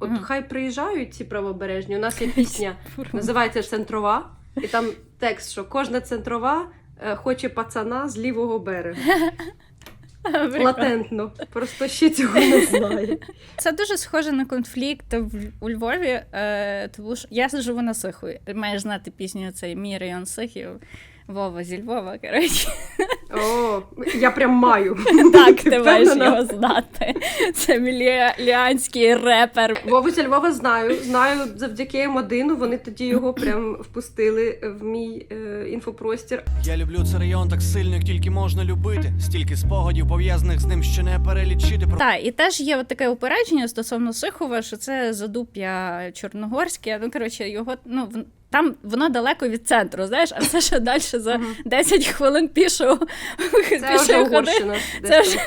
От Мгм. хай приїжджають ці правобережні. У нас є пісня, називається Центрова, і там текст, що кожна центрова е, хоче пацана з лівого берега. Латентно. Просто ще цього не знає. Це дуже схоже на конфлікт в, у Львові, е, тому що я живу на Сихові. Маєш знати пісню цей мій район Сихів. Вова зі Львова, коротше. О, я прям маю. Так, ти маєш його знати. Це міліанський репер. Вову зі Львова знаю. Знаю завдяки М1, вони тоді його прям впустили в мій е, інфопростір. Я люблю цей район так сильно, як тільки можна любити. Стільки спогадів пов'язаних з ним, що не перелічити. Так, і теж є от таке упередження стосовно Сихова, що це задуп'я чорногорське. Ну, коротше, його ну в- там воно далеко від центру, знаєш, а все, що далі за 10 хвилин пішов, Це вже. Угорщина. Це вже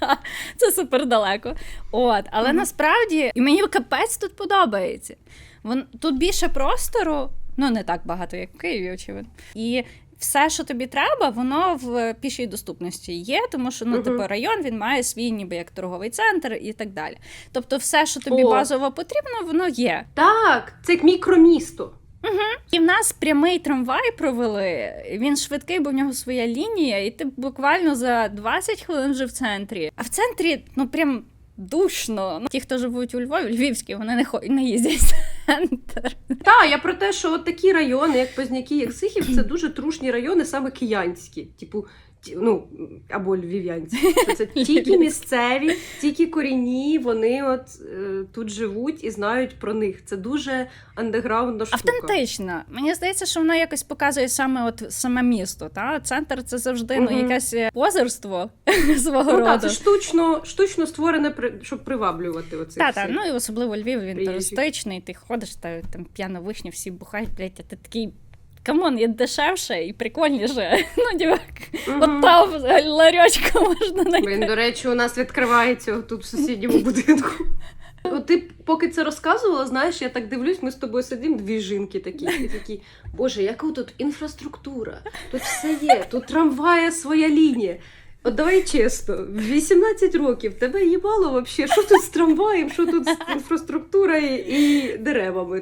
да, це супер далеко. От, але Мгм. насправді і мені капець тут подобається. Вон тут більше простору, ну не так багато, як в Києві, очевидно. І все, що тобі треба, воно в пішій доступності є, тому що ну, Мгм. типу, район він має свій, ніби як торговий центр і так далі. Тобто, все, що тобі О. базово потрібно, воно є. Так, це як мікромісто. І в нас прямий трамвай провели. Він швидкий, бо в нього своя лінія, і ти буквально за 20 хвилин вже в центрі. А в центрі, ну прям душно. Ну, ті, хто живуть у Львові, львівські, вони не хо- не їздять в центр. Так, я про те, що от такі райони, як Позняки, як Сихів, це дуже трушні райони, саме киянські. Типу, ну, або львів'янські. Що Це тільки місцеві, тільки корінні, вони от е, тут живуть і знають про них. Це дуже андеграундна штука. Автентично. Мені здається, що воно якось показує саме от саме місто. Та? Центр це завжди ну, якесь е, позерство свого Ну, роду. так, це штучно, штучно створене, щоб приваблювати оцих Та, та, всіх. ну і особливо Львів, він туристичний, ти ходиш, та там п'яна вишня, всі бухають, блядь, а ти такий. Камон, є дешевше і прикольніше. Ну, дівак, Мгм. от там ларьочка можна знайти. Блін, до речі, у нас відкривається тут в сусідньому будинку. От ти поки це розказувала, знаєш, я так дивлюсь, ми з тобою сидимо, дві жінки такі, і такі, боже, яка тут інфраструктура, тут все є, тут трамває своя лінія. От давай чесно, 18 років тебе їбало взагалі, що тут з трамваєм, що тут з інфраструктурою і деревами.